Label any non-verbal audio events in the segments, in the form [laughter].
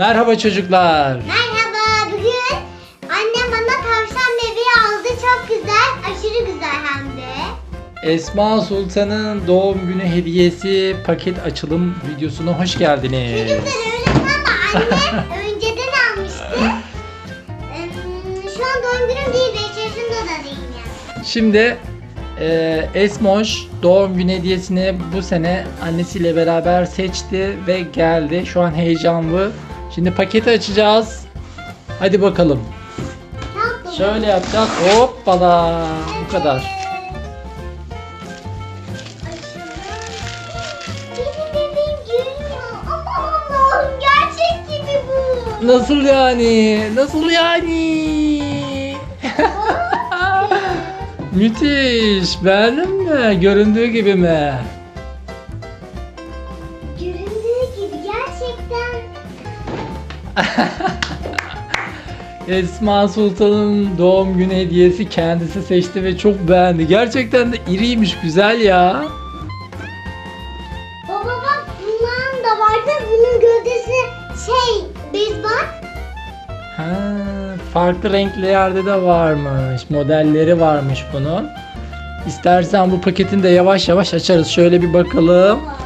Merhaba çocuklar. Merhaba. Bugün annem bana tavşan bebeği aldı. Çok güzel. Aşırı güzel hem de. Esma Sultan'ın doğum günü hediyesi paket açılım videosuna hoş geldiniz. güzel öyle ama anne [laughs] önceden almıştı. Şu an doğum günüm değil. 5 yaşında da değil yani. Şimdi e, Esmoş doğum günü hediyesini bu sene annesiyle beraber seçti ve geldi. Şu an heyecanlı. Şimdi paketi açacağız. Hadi bakalım. Şöyle yapacağız. Hoppala. Bu kadar. Nasıl yani? Nasıl yani? [laughs] Müthiş. Beğendin mi? Göründüğü gibi mi? [laughs] Esma Sultan'ın doğum günü hediyesi kendisi seçti ve çok beğendi. Gerçekten de iriymiş, güzel ya. Baba bak bunların da vardı. Bunun gövdesi şey bez bak. Ha, farklı renklerde de varmış. Modelleri varmış bunun. İstersen bu paketini de yavaş yavaş açarız. Şöyle bir bakalım. Baba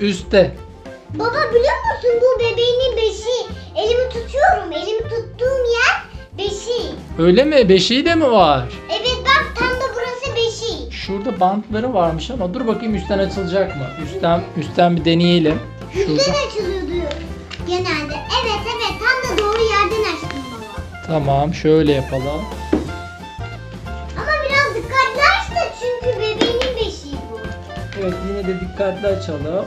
üstte. Baba biliyor musun bu bebeğinin beşiği. Elimi tutuyorum. Elimi tuttuğum yer beşiği. Öyle mi? Beşiği de mi var? Evet bak tam da burası beşiği. Şurada bantları varmış ama dur bakayım üstten açılacak mı? Üstten üstten bir deneyelim. Üstten Şurada. açılıyordu genelde. Evet evet tam da doğru yerden açtım baba. Tamam, şöyle yapalım. Ama biraz dikkatli aç da çünkü bebeğinin beşiği bu. Evet, yine de dikkatli açalım.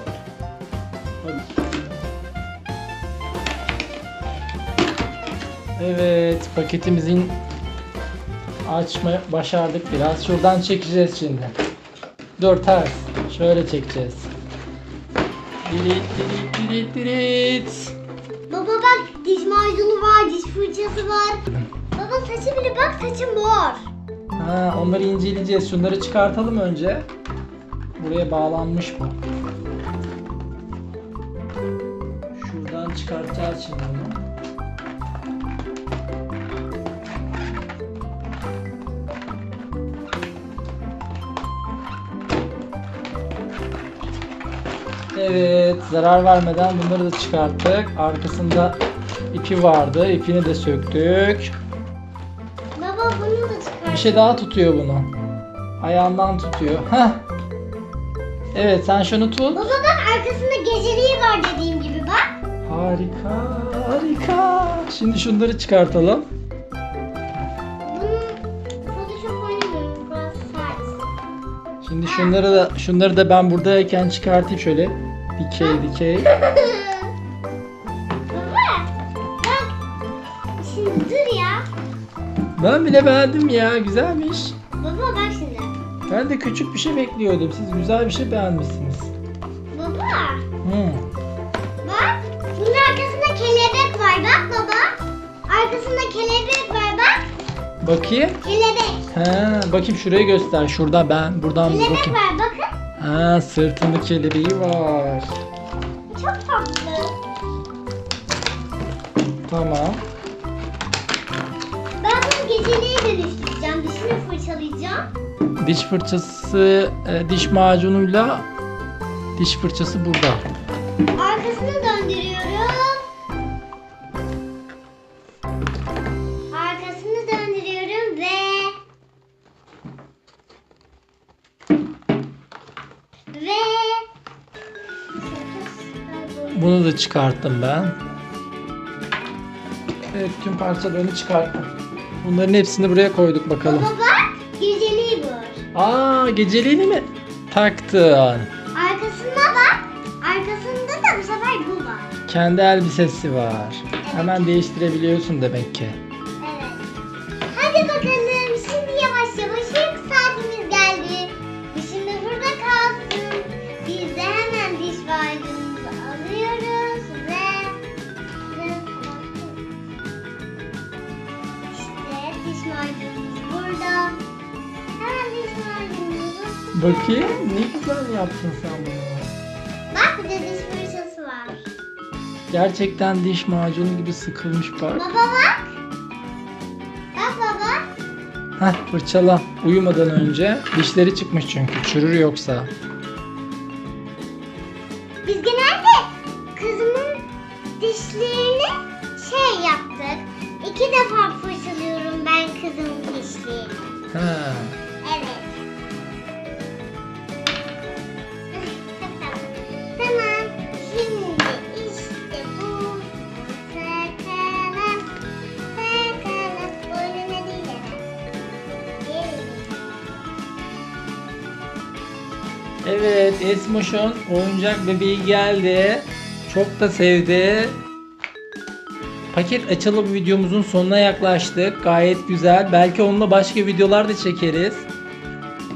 Evet, paketimizin açma başardık biraz. Şuradan çekeceğiz şimdi. Dur ters. Şöyle çekeceğiz. Dirit dirit dirit dirit. Baba bak diş macunu var, diş fırçası var. Baba saçı bile bak saçı mor. Ha, onları inceleyeceğiz. Şunları çıkartalım önce. Buraya bağlanmış bu. Şuradan çıkartacağız şimdi onu. Evet, zarar vermeden bunları da çıkarttık. Arkasında ipi vardı. İpini de söktük. Baba bunu da çıkar. Bir şey daha tutuyor bunu. Ayağından tutuyor. Heh. Evet sen şunu tut. Baba bak arkasında geceliği var dediğim. Harika, harika. Şimdi şunları çıkartalım. Şimdi şunları da şunları da ben buradayken çıkartayım şöyle. Dikey dikey. [laughs] Baba bak. Şimdi dur ya. Ben bile beğendim ya. Güzelmiş. Baba bak şimdi. Ben de küçük bir şey bekliyordum. Siz güzel bir şey beğenmişsiniz. Arkasında kelebek var bak. Bakayım. Kelebek. Ha, bakayım şuraya göster. Şurada ben buradan bir Kelebek bakayım. var bakın. Ha, sırtında kelebeği var. Çok tatlı. Tamam. Ben bunu geceliğe dönüştüreceğim. Dişini fırçalayacağım. Diş fırçası, e, diş macunuyla diş fırçası burada. Arkasını döndürüyorum. Da çıkarttım ben. Evet tüm parçalarını çıkarttım. Bunların hepsini buraya koyduk bakalım. Baba bak geceliği bu. Aa geceliğini mi taktın? Arkasında bak. Arkasında da bu sefer bu var. Kendi elbisesi var. Hemen değiştirebiliyorsun demek ki. Bakayım ne güzel yaptın sen bunu. bak de diş fırçası var. Gerçekten diş macunu gibi sıkılmış bak. Baba bak. Bak baba. Heh fırçala. Uyumadan önce. Dişleri çıkmış çünkü. Çürür yoksa. Biz genelde kızımın dişlerini şey yaptık. İki defa fırçalıyorum ben kızımın dişlerini. Ha. Evet Esmoş'un oyuncak bebeği geldi. Çok da sevdi. Paket açılım videomuzun sonuna yaklaştık. Gayet güzel. Belki onunla başka videolar da çekeriz.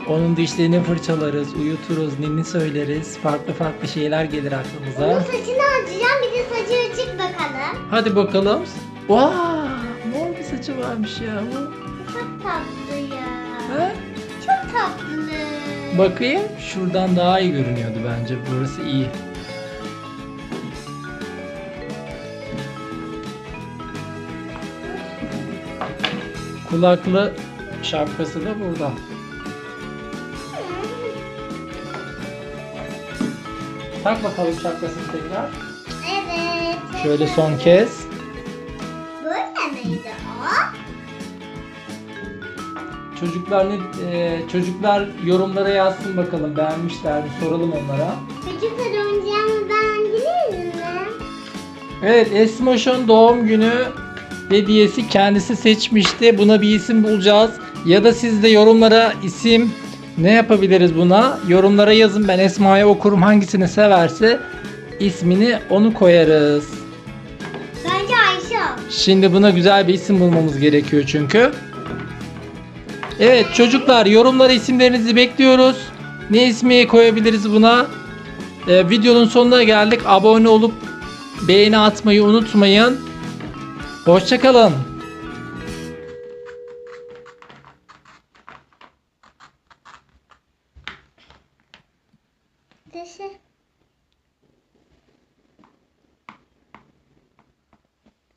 Onun dişlerini fırçalarız, uyuturuz, ninni söyleriz. Farklı farklı şeyler gelir aklımıza. saçını açacağım. Bir de saçı açık bakalım. Hadi bakalım. Vaa! Mor bir saçı varmış ya. Çok tatlı ya. Ha? Çok tatlı. Bakayım. Şuradan daha iyi görünüyordu bence. Burası iyi. Kulaklı şapkası da burada. Tak bakalım şapkasını tekrar. Evet. Şöyle son kez. Çocuklar ne e, çocuklar yorumlara yazsın bakalım beğenmişler mi soralım onlara. Çocuklar oyuncağımı beğendiniz mi? Evet Esmoş'un doğum günü hediyesi kendisi seçmişti. Buna bir isim bulacağız. Ya da siz de yorumlara isim ne yapabiliriz buna? Yorumlara yazın ben Esma'ya okurum hangisini severse ismini onu koyarız. Bence Ayşe. Şimdi buna güzel bir isim bulmamız gerekiyor çünkü. Evet çocuklar yorumlara isimlerinizi bekliyoruz. Ne ismi koyabiliriz buna? Ee, videonun sonuna geldik. Abone olup beğeni atmayı unutmayın. Hoşçakalın. Dışı.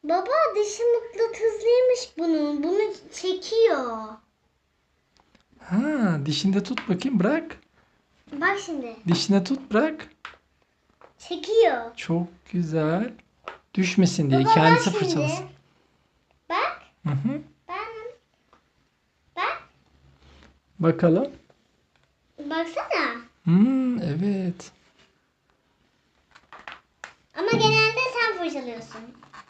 Baba dışı mıknatıslıymış bunun. Bunu çekiyor. Ha, dişinde tut bakayım bırak. Bak şimdi. Dişine tut bırak. Çekiyor. Çok güzel. Düşmesin diye Baba kendisi bak şimdi. fırçalasın. Bak. Hı hı. Ben. Bak. Bakalım. Baksana. Hmm, evet. Ama genelde sen fırçalıyorsun.